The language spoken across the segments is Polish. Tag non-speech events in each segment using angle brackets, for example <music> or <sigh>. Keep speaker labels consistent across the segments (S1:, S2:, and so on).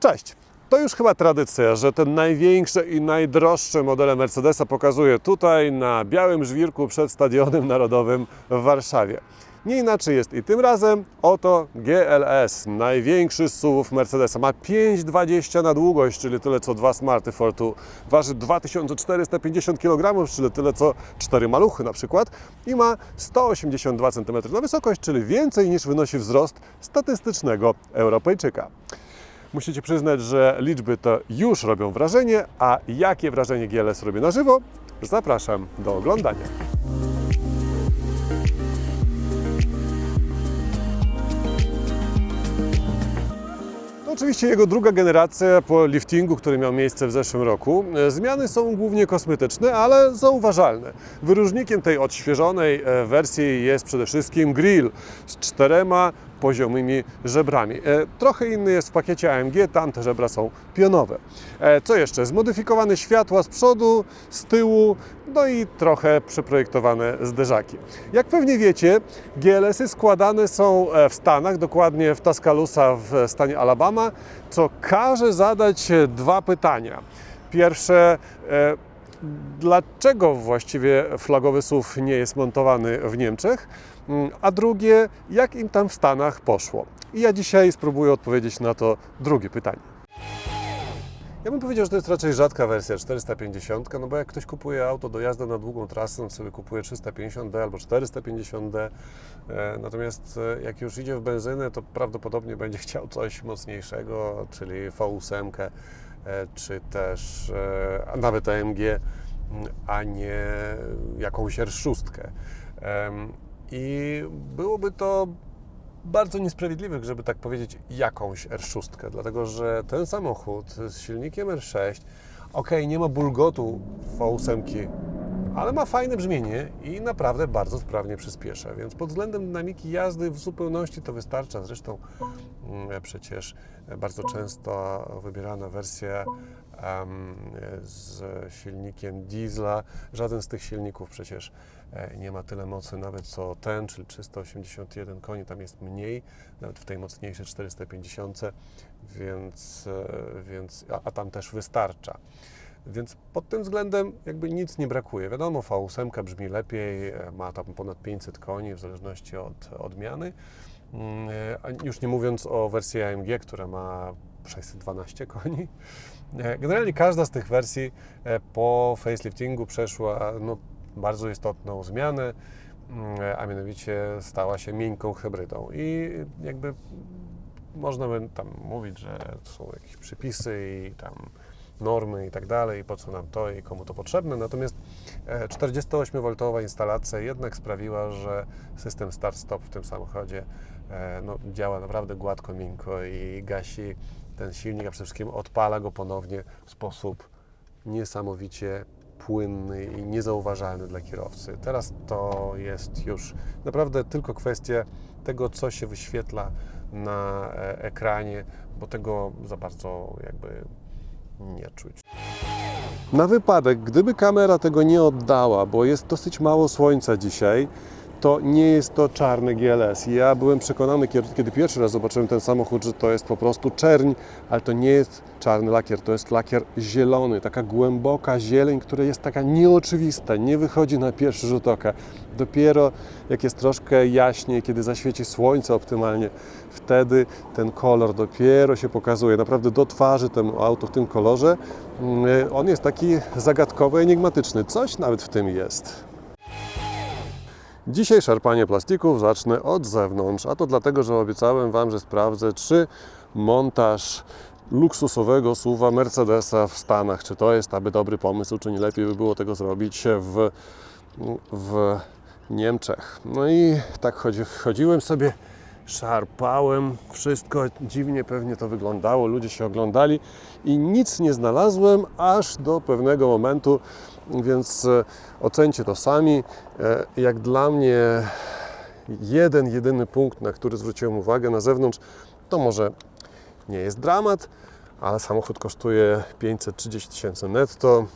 S1: Cześć! To już chyba tradycja, że te największe i najdroższe modele Mercedesa pokazuję tutaj na białym żwirku przed Stadionem Narodowym w Warszawie. Nie inaczej jest i tym razem oto GLS, największy z SUVów Mercedesa. Ma 5,20 na długość, czyli tyle co dwa Smarty Fortu. Waży 2450 kg, czyli tyle co cztery maluchy na przykład. I ma 182 cm na wysokość, czyli więcej niż wynosi wzrost statystycznego Europejczyka. Musicie przyznać, że liczby to już robią wrażenie, a jakie wrażenie GLS robi na żywo? Zapraszam do oglądania. Oczywiście jego druga generacja po liftingu, który miał miejsce w zeszłym roku. Zmiany są głównie kosmetyczne, ale zauważalne. Wyróżnikiem tej odświeżonej e, wersji jest przede wszystkim grill z czterema poziomymi żebrami. E, Trochę inny jest w pakiecie AMG, tam te żebra są pionowe. E, Co jeszcze? Zmodyfikowane światła z przodu, z tyłu, no i trochę przeprojektowane zderzaki. Jak pewnie wiecie, GLS-y składane są e, w Stanach, dokładnie w Tuscaloosa w stanie Alabama, co każe zadać dwa pytania. Pierwsze, dlaczego właściwie flagowy SUV nie jest montowany w Niemczech? Mm, A drugie, jak im tam w Stanach poszło? I ja dzisiaj spróbuję odpowiedzieć na to drugie pytanie. Ja bym powiedział, że to jest raczej rzadka wersja 450, no bo jak ktoś kupuje auto do jazdy na długą trasę, no sobie kupuje 350D albo 450D. E, Natomiast e, jak już idzie w benzynę, to prawdopodobnie będzie <laughs> chciał coś mocniejszego, czyli V8, e, czy też nawet AMG, m, a nie jakąś R6. I byłoby to bardzo niesprawiedliwe, żeby tak powiedzieć, jakąś R6, dlatego że ten samochód z silnikiem R6, ok, nie ma bulgotu V8, ale ma fajne brzmienie i naprawdę bardzo sprawnie przyspiesza, więc pod względem dynamiki jazdy w zupełności to wystarcza. Zresztą mm, przecież bardzo często wybierana wersja z silnikiem diesla, żaden z tych silników przecież e, nie ma tyle mocy nawet co ten, czyli 381 koni, tam jest mniej, nawet w tej mocniejszej 450, więc, e, więc a, a tam też wystarcza. Więc pod tym względem jakby nic nie brakuje. Wiadomo, V8 brzmi lepiej, e, ma tam ponad 500 koni w zależności od odmiany. Mm, Już nie mówiąc o wersji AMG, która ma 612 koni. E, Generalnie każda z tych wersji e, po faceliftingu przeszła no, bardzo istotną zmianę, mm, a mianowicie stała się miękką hybrydą. I jakby można by tam mówić, że są jakieś przypisy i tam normy i tak dalej, po co nam to i komu to potrzebne. Natomiast e, 48V instalacja jednak sprawiła, że system start-stop w tym samochodzie e, no, działa naprawdę gładko, miękko i gasi ten silnik, a przede wszystkim odpala go ponownie w sposób niesamowicie płynny i niezauważalny dla kierowcy. Teraz to jest już naprawdę tylko kwestia tego, co się wyświetla na e, ekranie, bo tego za bardzo jakby nie czuć. Na wypadek, gdyby kamera tego nie oddała, bo jest dosyć mało słońca dzisiaj, to nie jest to czarny GLS. Ja byłem przekonany, kiedy pierwszy raz zobaczyłem ten samochód, że to jest po prostu czerń, ale to nie jest czarny lakier, to jest lakier zielony, taka głęboka zieleń, która jest taka nieoczywista, nie wychodzi na pierwszy rzut oka. Dopiero jak jest troszkę jaśniej, kiedy zaświeci słońce optymalnie, wtedy ten kolor dopiero się pokazuje. Naprawdę do twarzy temu auto w tym kolorze. Mm, On jest taki zagadkowy, enigmatyczny. Coś nawet w tym jest. Dzisiaj szarpanie plastików zacznę od zewnątrz, a to dlatego, że obiecałem Wam, że sprawdzę, czy montaż luksusowego suwa Mercedesa w Stanach, czy to jest aby dobry pomysł, czy nie lepiej by było tego zrobić w, w Niemczech. No i tak chodzi, chodziłem sobie, szarpałem, wszystko dziwnie pewnie to wyglądało, ludzie się oglądali i nic nie znalazłem aż do pewnego momentu, więc e, ocencie to sami. E, Jak dla mnie jeden, jedyny punkt, na który zwróciłem uwagę na zewnątrz, to może nie jest dramat, ale samochód kosztuje 530 tysięcy netto,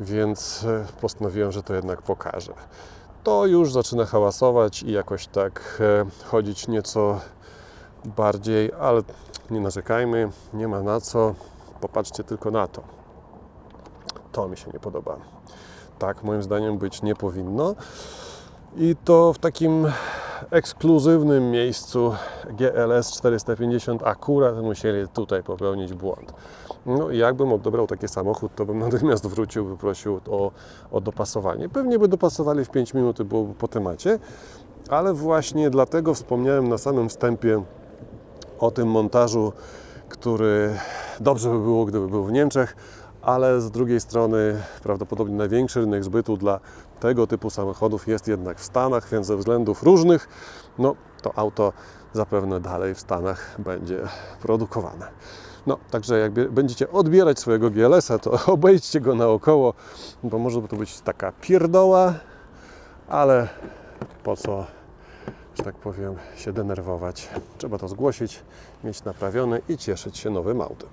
S1: więc e, postanowiłem, że to jednak pokażę. To już zaczyna hałasować i jakoś tak chodzić nieco bardziej, ale nie narzekajmy, nie ma na co. Popatrzcie tylko na to. To mi się nie podoba. Tak, moim zdaniem być nie powinno. I to w takim ekskluzywnym miejscu GLS 450 akurat musieli tutaj popełnić błąd. No i jakbym odebrał taki samochód, to bym <laughs> natychmiast wrócił, by prosił o, o dopasowanie. Pewnie by dopasowali w 5 minut, byłoby po temacie, ale właśnie dlatego wspomniałem na samym wstępie o tym montażu, który dobrze by było, gdyby był w Niemczech, ale z drugiej strony prawdopodobnie największy rynek zbytu dla tego typu samochodów jest jednak w Stanach, więc ze względów różnych, no to auto zapewne dalej w Stanach będzie produkowane. No, także jak będziecie odbierać swojego GLS-a, to <laughs> obejdźcie go naokoło, bo może to być taka pierdoła, ale po co, że tak powiem, się denerwować. Trzeba to zgłosić, mieć naprawione i cieszyć się nowym autem.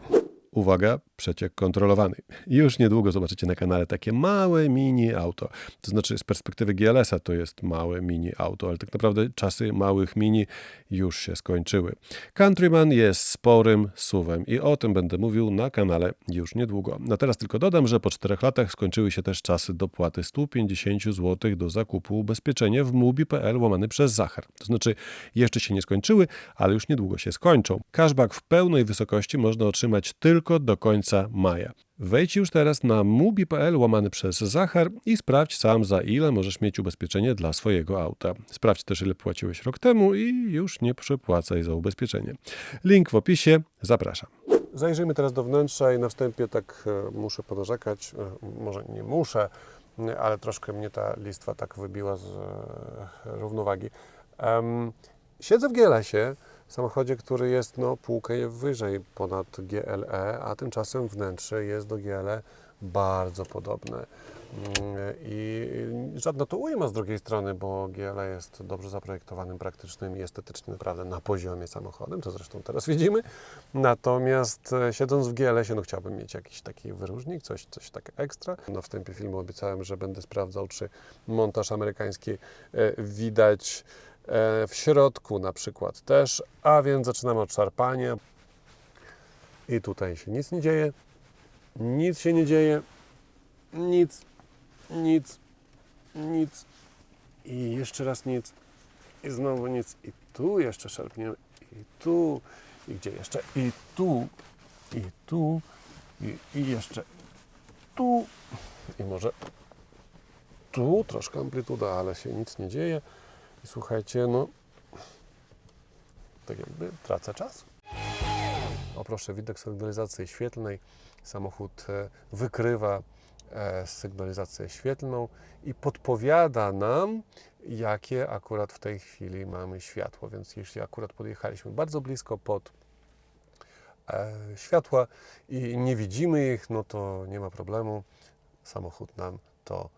S1: Uwaga, przeciek kontrolowany. Już niedługo zobaczycie na kanale takie małe mini auto. To znaczy z perspektywy GLS-a to jest małe mini auto, ale tak naprawdę czasy małych mini już się skończyły. Countryman jest sporym suwem i o tym będę mówił na kanale już niedługo. Na teraz tylko dodam, że po czterech latach skończyły się też czasy dopłaty 150 zł do zakupu ubezpieczenia w mubi.pl łamany przez Zachar. To znaczy jeszcze się nie skończyły, ale już niedługo się skończą. Cashback w pełnej wysokości można otrzymać tylko do końca maja. Wejdź już teraz na mubi.pl łamany przez Zachar i sprawdź sam za ile możesz mieć ubezpieczenie dla swojego auta. Sprawdź też ile płaciłeś rok temu i już nie przepłacaj za ubezpieczenie. Link w opisie, zapraszam. Zajrzyjmy teraz do wnętrza i na wstępie tak e, muszę ponarzekać, e, może nie muszę, m, ale troszkę mnie ta listwa tak wybiła z e, równowagi. Siedzę w GLS-ie, samochodzie, który jest no, półkę wyżej ponad GLE, a tymczasem wnętrze jest do GLE bardzo podobne. Mm, I żadna to ujma z drugiej strony, bo GLE jest dobrze zaprojektowanym, praktycznym i estetycznie naprawdę na poziomie samochodem, to zresztą teraz widzimy. Natomiast e, siedząc w GLS-ie, no chciałbym mieć jakiś taki wyróżnik, coś, coś tak ekstra. Na wstępie filmu obiecałem, że będę sprawdzał, czy montaż amerykański e, widać w środku na przykład też, a więc zaczynamy od szarpania. I tutaj się nic nie dzieje, nic się nie dzieje, nic, nic, nic. I jeszcze raz nic. I znowu nic. I tu jeszcze szarpniemy. I tu. I gdzie jeszcze? I tu. I tu. I, i jeszcze tu. I może tu troszkę amplituda, ale się nic nie dzieje i słuchajcie, no tak jakby tracę czas. O proszę, widok sygnalizacji świetlnej. Samochód e, wykrywa e, sygnalizację świetlną i podpowiada nam, jakie akurat w tej chwili mamy światło. Więc jeśli akurat podjechaliśmy bardzo blisko pod e, światła i nie widzimy ich, no to nie ma problemu. Samochód nam to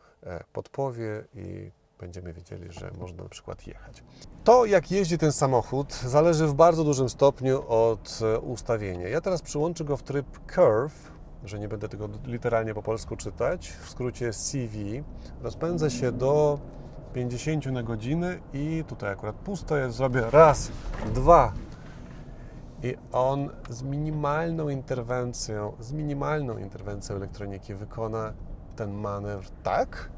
S1: podpowie i będziemy wiedzieli, że można na przykład jechać. To, jak jeździ ten samochód, zależy w bardzo dużym stopniu od e, ustawienia. Ja teraz przyłączę go w tryb Curve, że nie będę tego literalnie po polsku czytać, w skrócie CV. Rozpędzę się do 50 na godzinę i tutaj akurat pusto jest, zrobię raz, dwa, i on z minimalną interwencją, z minimalną interwencją elektroniki wykona ten manewr tak,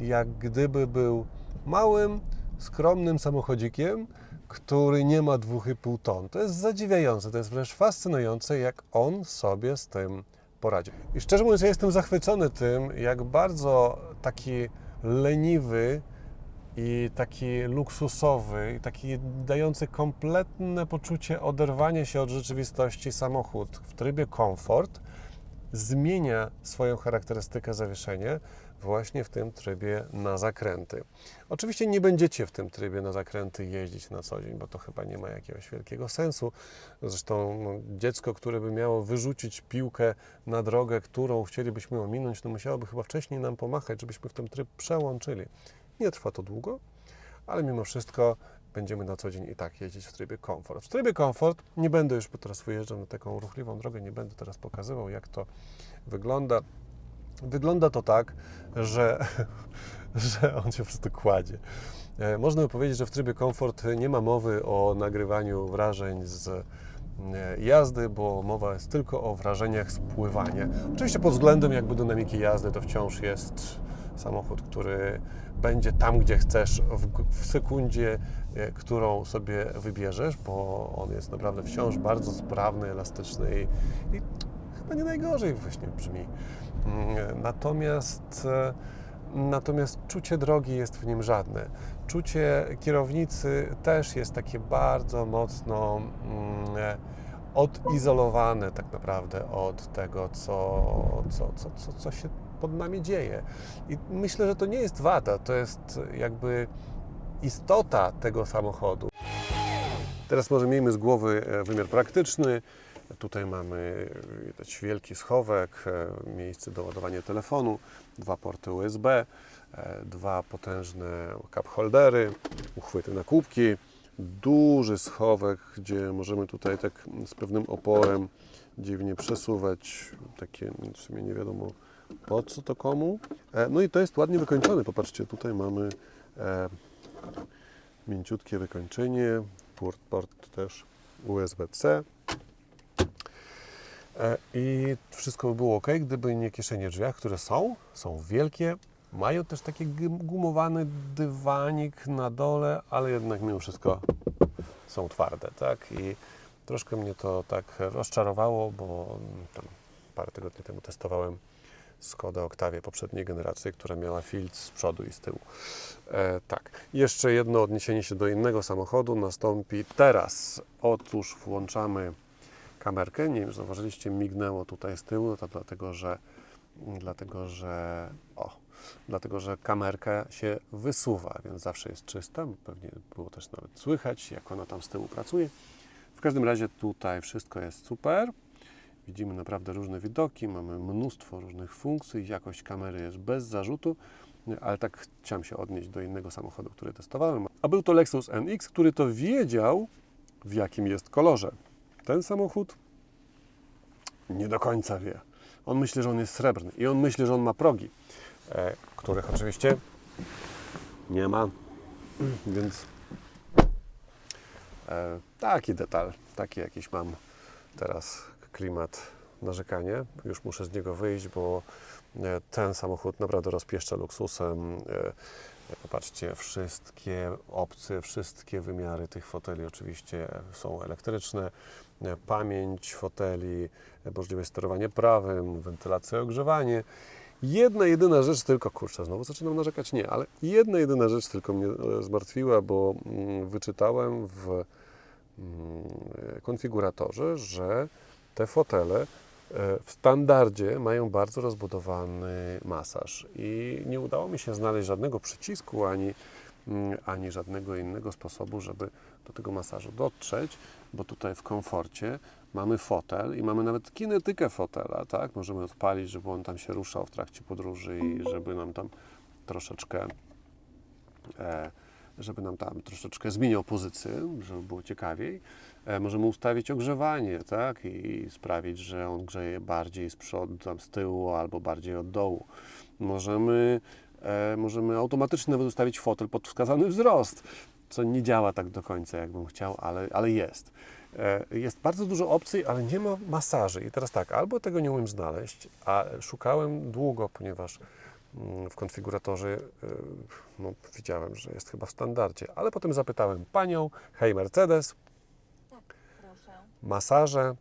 S1: jak gdyby był małym, skromnym samochodzikiem, który nie ma 2,5 ton. To jest zadziwiające, to jest wręcz fascynujące, jak on sobie z tym poradził. I szczerze mówiąc, ja jestem zachwycony tym, jak bardzo taki leniwy i taki luksusowy, i taki dający kompletne poczucie oderwania się od rzeczywistości samochód w trybie komfort zmienia swoją charakterystykę zawieszenia właśnie w tym trybie na zakręty. Oczywiście nie będziecie w tym trybie na zakręty jeździć na co dzień, bo to chyba nie ma jakiegoś wielkiego sensu. Zresztą no, dziecko, które by miało wyrzucić piłkę na drogę, którą chcielibyśmy ominąć, no musiałoby chyba wcześniej nam pomachać, żebyśmy w ten tryb przełączyli. Nie trwa to długo, ale mimo wszystko będziemy na co dzień i tak jeździć w trybie komfort. W trybie komfort nie będę już, bo teraz wyjeżdżam na taką ruchliwą drogę, nie będę teraz pokazywał, jak to wygląda. Wygląda to tak, że, <laughs> że on się po prostu kładzie. E, Można by powiedzieć, że w trybie komfort nie ma mowy o nagrywaniu wrażeń z e, jazdy, bo mowa jest tylko o wrażeniach z pływania. Oczywiście pod względem jakby dynamiki jazdy to wciąż jest samochód, który będzie tam, gdzie chcesz w, w sekundzie, którą sobie wybierzesz, bo on jest naprawdę wciąż bardzo sprawny, elastyczny i, i chyba nie najgorzej właśnie brzmi. Mm, Natomiast, e, natomiast czucie drogi jest w nim żadne. Czucie kierownicy też jest takie bardzo mocno mm, e, odizolowane tak naprawdę od tego, co, co, co, co, co się pod nami dzieje. I myślę, że to nie jest wada, to jest jakby istota tego samochodu. Teraz może miejmy z głowy e, wymiar praktyczny. Tutaj mamy e, widać wielki schowek, e, miejsce do ładowania telefonu, dwa porty USB, dwa potężne cup holdery, uchwyty na kubki, duży schowek, gdzie możemy tutaj tak z pewnym oporem dziwnie przesuwać takie w sumie nie wiadomo po co to komu. No i to jest ładnie wykończone. Popatrzcie, tutaj mamy mięciutkie wykończenie, port, port też USB-C. E, I wszystko by było ok, gdyby nie kieszenie drzwiach, które są, są wielkie. Mają też taki gum- gumowany dywanik na dole, ale jednak mimo wszystko są twarde, tak? I troszkę mnie to tak rozczarowało, bo tam parę tygodni temu testowałem Skoda Octavia poprzedniej generacji, która miała filtr z przodu i z tyłu. E, tak. Jeszcze jedno odniesienie się do innego samochodu nastąpi teraz. Otóż włączamy kamerkę. Nie wiem, zauważyliście, mignęło tutaj z tyłu, to dlatego, że dlatego, że o, dlatego, że kamerka się wysuwa, więc zawsze jest czysta. Pewnie było też nawet słychać, jak ona tam z tyłu pracuje. W każdym razie tutaj wszystko jest super. Widzimy naprawdę różne widoki, mamy mnóstwo różnych funkcji, jakość kamery jest bez zarzutu, ale tak chciałem się odnieść do innego samochodu, który testowałem. A był to Lexus NX, który to wiedział, w jakim jest kolorze. Ten samochód nie do końca wie. On myśli, że on jest srebrny i on myśli, że on ma progi, e, których oczywiście nie ma, więc e, taki detal, taki jakiś mam teraz klimat narzekanie. Już muszę z niego wyjść, bo e, ten samochód naprawdę rozpieszcza luksusem. E, Popatrzcie, wszystkie opcje, wszystkie wymiary tych foteli oczywiście są elektryczne. E, Pamięć foteli, e, możliwość sterowania prawym, wentylacja, ogrzewanie. Jedna jedyna rzecz tylko, kurczę, znowu zaczynam narzekać, nie, ale jedna jedyna rzecz tylko mnie e, zmartwiła, bo mm, wyczytałem w mm, konfiguratorze, że te fotele e, w standardzie mają bardzo rozbudowany masaż i nie udało mi się znaleźć żadnego przycisku ani, mm, ani żadnego innego sposobu, żeby do tego masażu dotrzeć, bo tutaj w komforcie mamy fotel i mamy nawet kinetykę fotela, tak? Możemy odpalić, żeby on tam się ruszał w trakcie podróży i żeby nam tam troszeczkę e, żeby nam tam troszeczkę zmieniał pozycję, żeby było ciekawiej. E, możemy ustawić ogrzewanie, tak? I sprawić, że on grzeje bardziej z przodu, tam z tyłu albo bardziej od dołu. Możemy, e, możemy automatycznie nawet ustawić fotel pod wskazany wzrost, co nie działa tak do końca, jakbym chciał, ale, ale jest. E, Jest bardzo dużo opcji, ale nie ma masaży. I teraz tak, albo tego nie umiem znaleźć, a szukałem długo, ponieważ mm, w konfiguratorze y, no, widziałem, że jest chyba w standardzie, ale potem zapytałem panią, hej Mercedes, Masaże,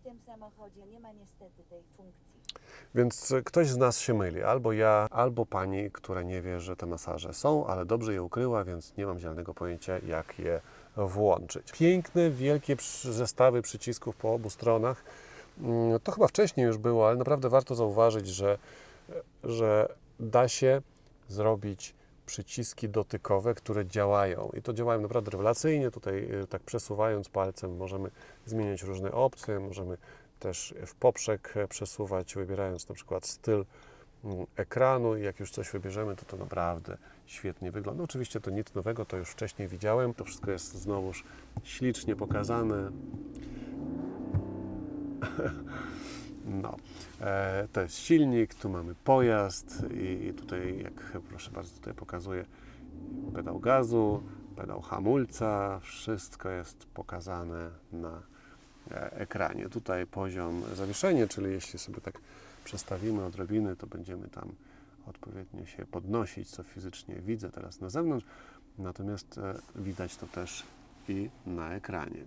S2: W tym samochodzie nie ma niestety tej funkcji.
S1: więc ktoś z nas się myli, albo ja, albo pani, która nie wie, że te masaże są, ale dobrze je ukryła, więc nie mam zielonego pojęcia, jak je włączyć. Piękne, wielkie przy- zestawy przycisków po obu stronach. Mm, To chyba wcześniej już było, ale naprawdę warto zauważyć, że, że da się zrobić przyciski dotykowe, które działają i to działają naprawdę rewelacyjnie. Tutaj y, tak przesuwając palcem możemy zmieniać różne opcje, możemy też w poprzek e, przesuwać, wybierając na przykład styl mm, ekranu i jak już coś wybierzemy, to to naprawdę świetnie wygląda. Oczywiście to nic nowego, to już wcześniej widziałem. To wszystko jest znowuż ślicznie pokazane. <laughs> No, e, to jest silnik, tu mamy pojazd i, i tutaj, jak proszę bardzo, tutaj pokazuję pedał gazu, pedał hamulca, wszystko jest pokazane na e, ekranie. Tutaj poziom zawieszenia, czyli jeśli sobie tak przestawimy odrobiny, to będziemy tam odpowiednio się podnosić, co fizycznie widzę teraz na zewnątrz, natomiast e, widać to też i na ekranie.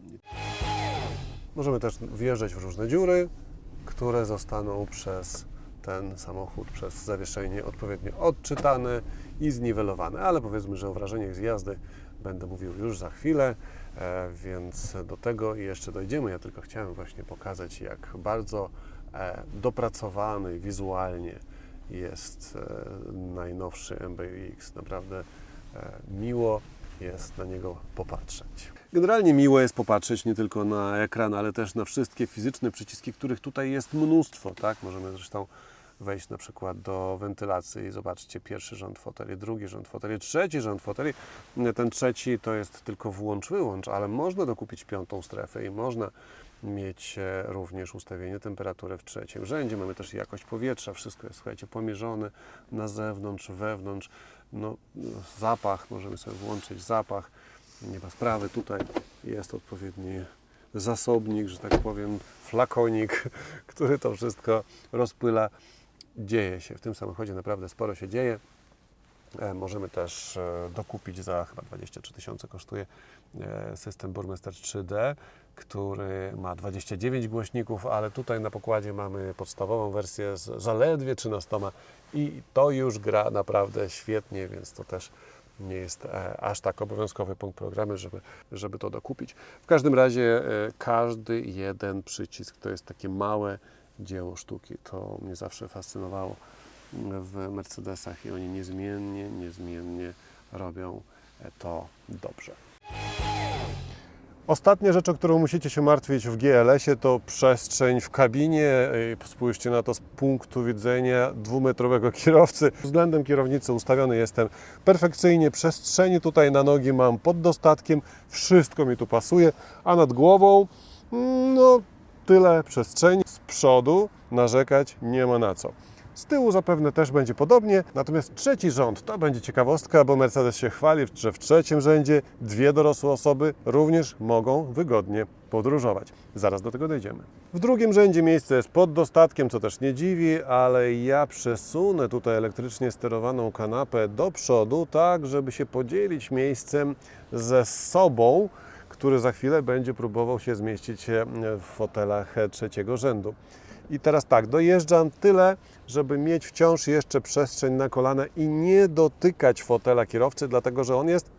S1: Możemy też wjeżdżać w różne dziury, które zostaną przez ten samochód, przez zawieszenie odpowiednio odczytane i zniwelowane. Ale powiedzmy, że o wrażeniach z jazdy będę mówił już za chwilę, e, więc do tego jeszcze dojdziemy. Ja tylko chciałem właśnie pokazać, jak bardzo e, dopracowany wizualnie jest e, najnowszy MBUX. Naprawdę miło jest na niego popatrzeć. Generalnie miło jest popatrzeć nie tylko na ekran, ale też na wszystkie fizyczne przyciski, których tutaj jest mnóstwo. Tak? Możemy zresztą wejść na przykład do wentylacji i zobaczcie pierwszy rząd foteli, drugi rząd foteli, trzeci rząd foteli. Ten trzeci to jest tylko włącz-wyłącz, ale można dokupić piątą strefę i można mieć e, również ustawienie temperatury w trzecim rzędzie. Mamy też jakość powietrza, wszystko jest, słuchajcie, pomierzone na zewnątrz, wewnątrz. No, zapach, możemy sobie włączyć zapach, nie ma sprawy. Tutaj jest odpowiedni zasobnik, że tak powiem, flakonik, <laughs> który to wszystko rozpyla. Dzieje się w tym samochodzie, naprawdę sporo się dzieje. E, Możemy też e, dokupić za chyba 23 tysiące kosztuje e, system Burmester 3D, który ma 29 głośników, ale tutaj na pokładzie mamy podstawową wersję z zaledwie 13 i to już gra naprawdę świetnie, więc to też nie jest e, aż tak obowiązkowy punkt programu, żeby, żeby to dokupić. W każdym razie e, każdy jeden przycisk to jest takie małe dzieło sztuki. To mnie zawsze fascynowało w Mercedesach i oni niezmiennie, niezmiennie robią e, to dobrze. Ostatnia rzecz, o którą musicie się martwić w GLS-ie, to przestrzeń w kabinie. Spójrzcie na to z punktu widzenia dwumetrowego <laughs> kierowcy. Względem kierownicy ustawiony jestem perfekcyjnie. Przestrzeni tutaj na nogi mam pod dostatkiem. Wszystko mi tu pasuje. A nad głową, mm, no tyle przestrzeni. Z przodu narzekać nie ma na co. Z tyłu zapewne też będzie podobnie, natomiast trzeci rząd to będzie ciekawostka, bo Mercedes się chwali, że w trzecim rzędzie dwie dorosłe osoby również mogą wygodnie podróżować. Zaraz do tego dojdziemy. W drugim rzędzie miejsce jest pod dostatkiem, co też nie dziwi, ale ja przesunę tutaj elektrycznie sterowaną kanapę do przodu, tak żeby się podzielić miejscem ze sobą, który za chwilę będzie próbował się zmieścić w fotelach trzeciego rzędu. I teraz tak, dojeżdżam tyle, żeby mieć wciąż jeszcze przestrzeń na kolana i nie dotykać fotela kierowcy, dlatego że on jest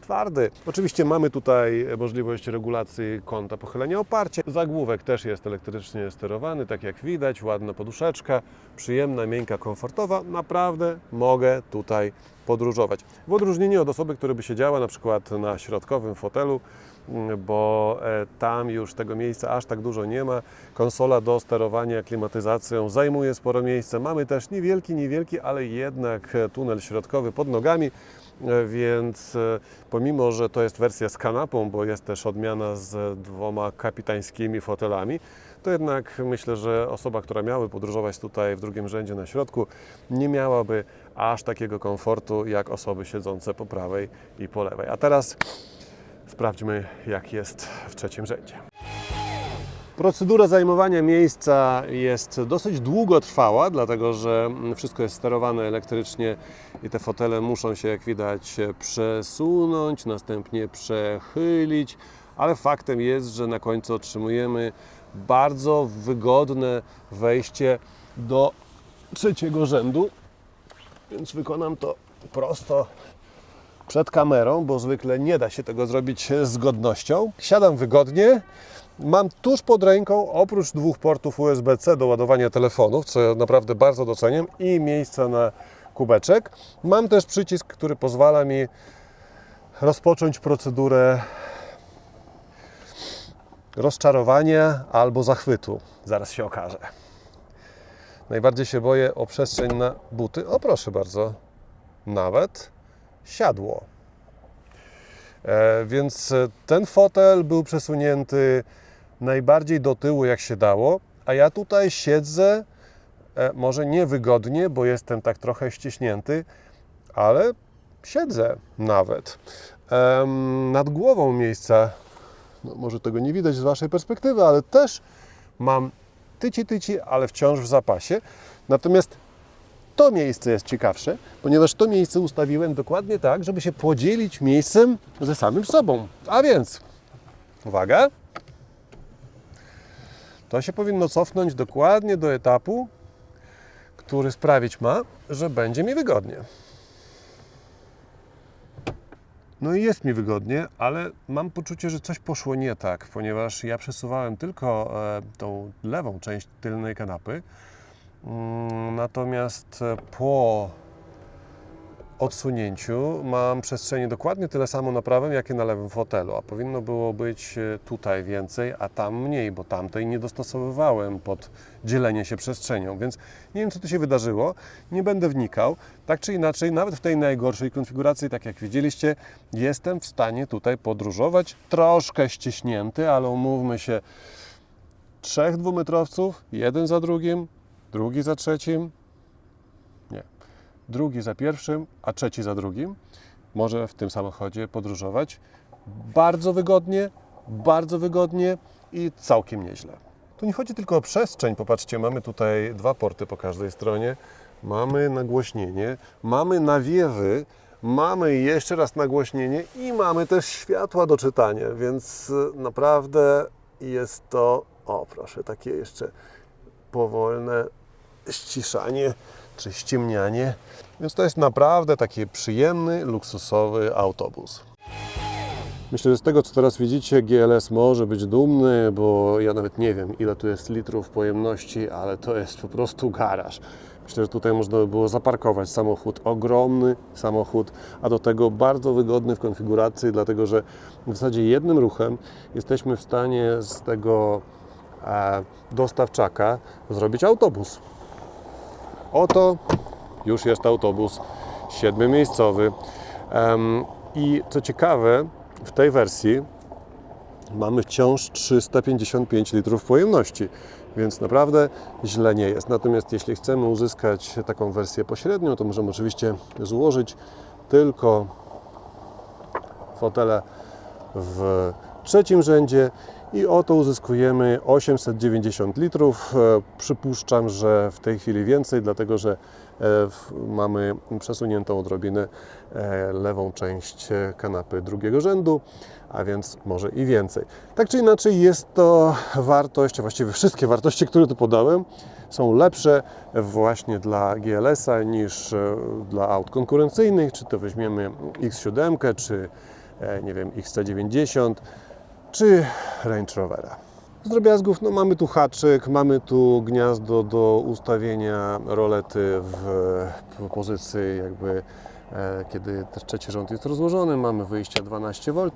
S1: twardy. Oczywiście mamy tutaj możliwość regulacji kąta pochylenia oparcia. Zagłówek też jest elektrycznie sterowany, tak jak widać, ładna poduszeczka, przyjemna, miękka, komfortowa. Naprawdę mogę tutaj podróżować. W odróżnieniu od osoby, która by siedziała na przykład na środkowym fotelu, bo e, tam już tego miejsca aż tak dużo nie ma. Konsola do sterowania klimatyzacją zajmuje sporo miejsca. Mamy też niewielki, niewielki, ale jednak e, tunel środkowy pod nogami, e, więc pomimo, że to jest wersja z kanapą, bo jest też odmiana z dwoma kapitańskimi fotelami, to jednak myślę, że osoba, która miałaby podróżować tutaj w drugim rzędzie na środku, nie miałaby aż takiego komfortu jak osoby siedzące po prawej i po lewej. A teraz Sprawdźmy, jak jest w trzecim rzędzie. Procedura zajmowania miejsca jest dosyć długotrwała, dlatego że wszystko jest sterowane elektrycznie i te fotele muszą się, jak widać, przesunąć, następnie przechylić, ale faktem jest, że na końcu otrzymujemy bardzo wygodne wejście do trzeciego rzędu, więc wykonam to prosto przed kamerą, bo zwykle nie da się tego zrobić z godnością. Siadam wygodnie. Mam tuż pod ręką, oprócz dwóch portów USB-C do ładowania telefonów, co ja naprawdę bardzo doceniam, i miejsca na kubeczek. Mam też przycisk, który pozwala mi rozpocząć procedurę rozczarowania albo zachwytu. Zaraz się okaże. Najbardziej się boję o przestrzeń na buty. O proszę bardzo, nawet siadło. E, więc e, ten fotel był przesunięty najbardziej do tyłu, jak się dało, a ja tutaj siedzę e, może niewygodnie, bo jestem tak trochę ściśnięty, ale siedzę nawet. nad głową miejsca. No, może tego nie widać z Waszej perspektywy, ale też mam tyci tyci, ale wciąż w zapasie. Natomiast to miejsce jest ciekawsze, ponieważ to miejsce ustawiłem dokładnie tak, żeby się podzielić miejscem ze samym sobą. A więc, uwaga, to się powinno cofnąć dokładnie do etapu, który sprawić ma, że będzie mi wygodnie. No i jest mi wygodnie, ale mam poczucie, że coś poszło nie tak, ponieważ ja przesuwałem tylko e, tą lewą część tylnej kanapy, Natomiast e, po odsunięciu mam przestrzenie dokładnie tyle samo na prawym, jak i na lewym fotelu, a powinno było być e, tutaj więcej, a tam mniej, bo tamtej nie dostosowywałem pod dzielenie się przestrzenią, więc nie wiem, co tu się wydarzyło, nie będę wnikał. Tak czy inaczej, nawet w tej najgorszej konfiguracji, tak jak widzieliście, jestem w stanie tutaj podróżować, troszkę ściśnięty, ale umówmy się, trzech dwumetrowców, jeden za drugim, drugi za trzecim, nie, drugi za pierwszym, a trzeci za drugim. Może w tym samochodzie podróżować bardzo wygodnie, bardzo wygodnie i całkiem nieźle. Tu nie chodzi tylko o przestrzeń. Popatrzcie, mamy tutaj dwa porty po każdej stronie. Mamy nagłośnienie, mamy nawiewy, mamy jeszcze raz nagłośnienie i mamy też światła do czytania, więc y, naprawdę jest to, o proszę, takie jeszcze powolne ściszanie czy ściemnianie. Więc to jest naprawdę taki przyjemny, luksusowy autobus. Myślę, że z tego, co teraz widzicie, GLS może być dumny, bo ja nawet nie wiem, ile tu jest litrów pojemności, ale to jest po prostu garaż. Myślę, że tutaj można by było zaparkować samochód. Ogromny samochód, a do tego bardzo wygodny w konfiguracji, dlatego że w zasadzie jednym ruchem jesteśmy w stanie z tego e, dostawczaka zrobić autobus. Oto już jest autobus siedmiomiejscowy. I co ciekawe, w tej wersji mamy wciąż 355 litrów pojemności, więc naprawdę źle nie jest. Natomiast jeśli chcemy uzyskać taką wersję pośrednią, to możemy oczywiście złożyć tylko fotele w trzecim rzędzie i oto uzyskujemy 890 litrów. E, Przypuszczam, że w tej chwili więcej, dlatego że e, mamy przesuniętą odrobinę e, lewą część kanapy drugiego rzędu, a więc może i więcej. Tak czy inaczej jest to wartość, właściwie wszystkie wartości, które tu podałem, są lepsze właśnie dla GLS-a niż dla aut konkurencyjnych, czy to weźmiemy X7, czy nie wiem, XC90, czy Range Rovera. Z drobiazgów no, mamy tu haczyk, mamy tu gniazdo do ustawienia rolety w, pozycji jakby e, kiedy trzeci rząd jest rozłożony, mamy wyjście 12 V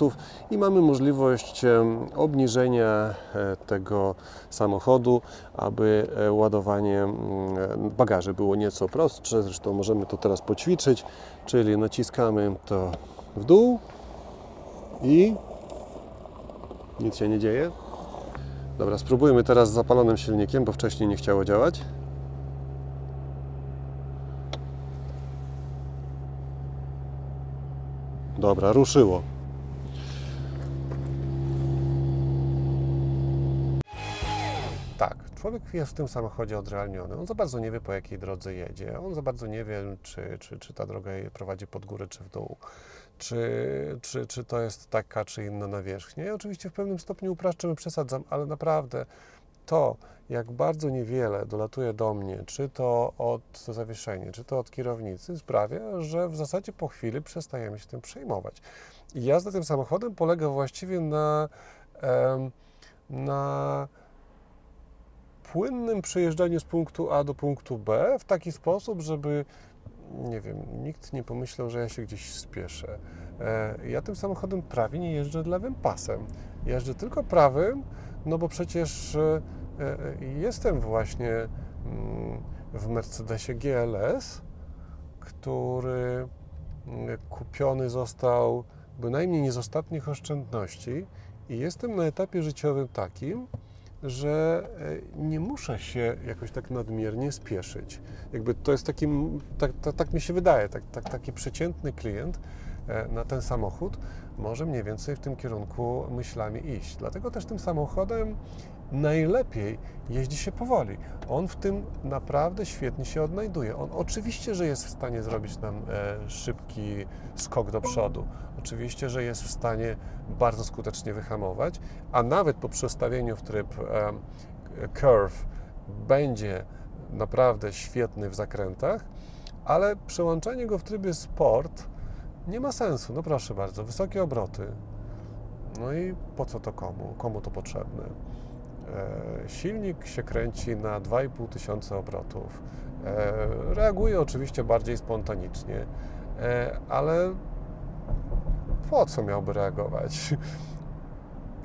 S1: i mamy możliwość em, obniżenia e, tego samochodu, aby e, ładowanie bagaży było nieco prostsze. Zresztą możemy to teraz poćwiczyć, czyli naciskamy to w dół i nic się nie dzieje. Dobra, spróbujmy teraz z zapalonym silnikiem, bo wcześniej nie chciało działać. Dobra, ruszyło. Tak, człowiek jest w tym samochodzie odrealniony. On za bardzo nie wie, po jakiej drodze jedzie. On za bardzo nie wie, czy, czy, czy ta droga prowadzi pod górę, czy w dół. Czy, czy, czy to jest taka, czy inna nawierzchnia. Ja oczywiście w pewnym stopniu upraszczam przesadzam, ale naprawdę to, jak bardzo niewiele dolatuje do mnie, czy to od zawieszenia, czy to od kierownicy, sprawia, że w zasadzie po chwili przestajemy się tym przejmować. I jazda tym samochodem polega właściwie na, na płynnym przejeżdżaniu z punktu A do punktu B w taki sposób, żeby nie wiem, nikt nie pomyślał, że ja się gdzieś spieszę. E, Ja tym samochodem prawie nie jeżdżę lewym pasem. Jeżdżę tylko prawym, no bo przecież e, e, jestem właśnie mm, w Mercedesie GLS, który mm, kupiony został bynajmniej nie z ostatnich oszczędności i jestem na etapie życiowym takim, że e, nie muszę się jakoś tak nadmiernie spieszyć. Jakby to jest taki, tak, tak, tak mi się wydaje, tak, tak, taki przeciętny klient e, na ten samochód, może mniej więcej w tym kierunku myślami iść. Dlatego też tym samochodem najlepiej jeździ się powoli. On w tym naprawdę świetnie się odnajduje. On oczywiście, że jest w stanie zrobić nam e, szybki skok do przodu. Oczywiście, że jest w stanie bardzo skutecznie wyhamować, a nawet po przestawieniu w tryb curve będzie naprawdę świetny w zakrętach, ale przełączanie go w trybie sport nie ma sensu. No proszę bardzo, wysokie obroty. No i po co to komu? Komu to potrzebne? E, silnik się kręci na 2,5 tysiąca obrotów. E, reaguje oczywiście bardziej spontanicznie, e, ale po co miałby reagować?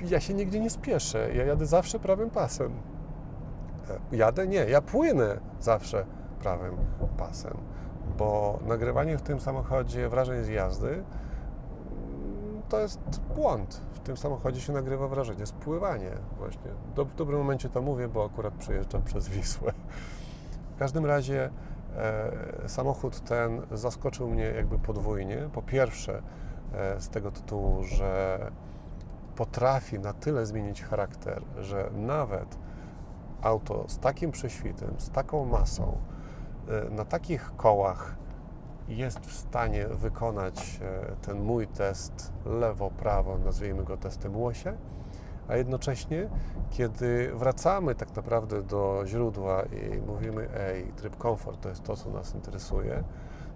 S1: Ja się nigdzie nie spieszę. Ja jadę zawsze prawym pasem. Jadę? Nie, ja płynę zawsze prawym pasem, bo nagrywanie w tym samochodzie wrażeń z jazdy mm, to jest błąd. W tym samochodzie się nagrywa wrażenie spływanie właśnie. Do, w dobrym momencie to mówię, bo akurat przejeżdżam przez Wisłę. W każdym razie e, samochód ten zaskoczył mnie jakby podwójnie. Po pierwsze e, z tego tytułu, że potrafi na tyle zmienić charakter, że nawet auto z takim prześwitem, z taką masą, e, na takich kołach jest w stanie wykonać e, ten mój test lewo-prawo, nazwijmy go testem łosia, a jednocześnie, kiedy wracamy tak naprawdę do źródła i mówimy, ej, tryb komfort to jest to, co nas interesuje,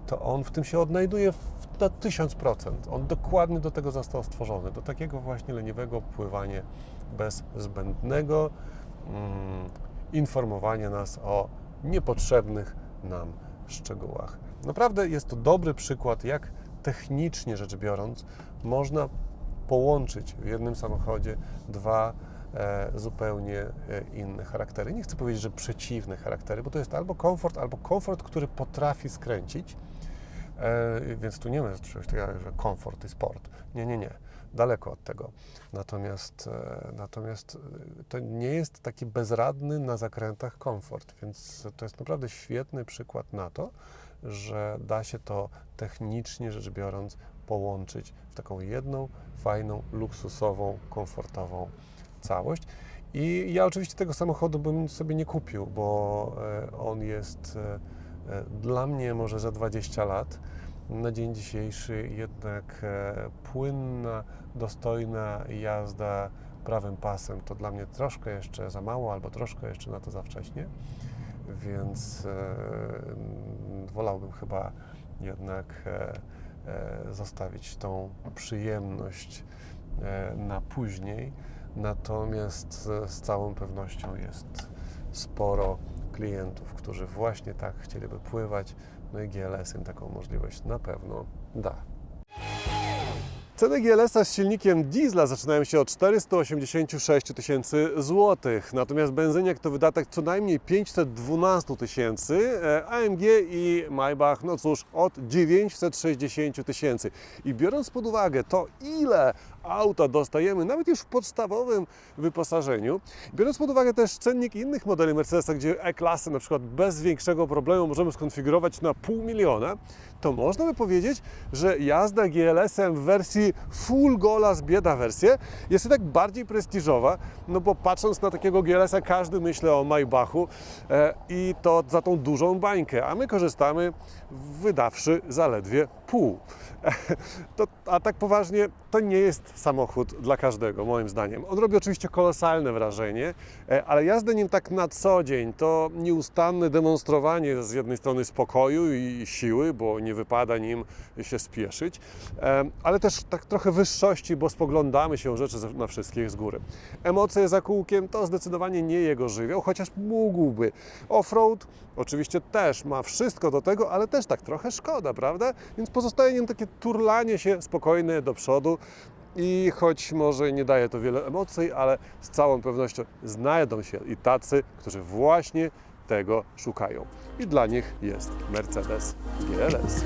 S1: to on w tym się odnajduje na 1000%. On dokładnie do tego został stworzony, do takiego właśnie leniwego pływania bez zbędnego mm, informowania nas o niepotrzebnych nam szczegółach. Naprawdę jest to dobry przykład, jak technicznie rzecz biorąc można połączyć w jednym samochodzie dwa e, zupełnie e, inne charaktery. Nie chcę powiedzieć, że przeciwne charaktery, bo to jest albo komfort, albo komfort, który potrafi skręcić. E, więc tu nie ma czegoś takiego, że komfort i sport. Nie, nie, nie. Daleko od tego. Natomiast, natomiast to nie jest taki bezradny na zakrętach komfort, więc to jest naprawdę świetny przykład na to, że da się to technicznie rzecz biorąc połączyć w taką jedną, fajną, luksusową, komfortową całość. I ja oczywiście tego samochodu bym sobie nie kupił, bo e, on jest e, e, dla mnie może za 20 lat. Na dzień dzisiejszy jednak płynna, dostojna jazda prawym pasem to dla mnie troszkę jeszcze za mało, albo troszkę jeszcze na to za wcześnie, więc e, wolałbym chyba jednak e, e, zostawić tą przyjemność na później. Natomiast z całą pewnością jest sporo klientów, którzy właśnie tak chcieliby pływać, no i GLS im taką możliwość na pewno da. Ceny GLS-a z silnikiem diesla zaczynają się od 486 tysięcy złotych, natomiast benzyniak to wydatek co najmniej 512 tysięcy, e, AMG i Maybach, no cóż, od 960 tysięcy. I biorąc pod uwagę to, ile auta dostajemy, nawet już w podstawowym wyposażeniu, biorąc pod uwagę też cennik innych modeli Mercedesa, gdzie E-klasy na przykład bez większego problemu możemy skonfigurować na pół miliona, to można by powiedzieć, że jazda GLS-em w wersji full gola z bieda wersję jest jednak bardziej prestiżowa, no bo patrząc na takiego GLS-a każdy myśli o Maybachu e, i to za tą dużą bańkę, a my korzystamy wydawszy zaledwie pół. <laughs> To, a tak poważnie, to nie jest samochód dla każdego, moim zdaniem. On robi oczywiście kolosalne wrażenie, e, ale jazda nim tak na co dzień to nieustanne demonstrowanie z jednej strony spokoju i siły, bo nie wypada nim się spieszyć, ale też tak trochę wyższości, bo spoglądamy się rzeczy ze- na wszystkich z góry. Emocje za kółkiem to zdecydowanie nie jego żywioł, chociaż mógłby. Offroad oczywiście też ma wszystko do tego, ale też tak trochę szkoda, prawda? Więc pozostaje nim takie turlanie się spokojne do przodu. I choć może nie daje to wiele emocji, ale z całą pewnością znajdą się i tacy, którzy właśnie tego szukają. I dla nich jest Mercedes GLS.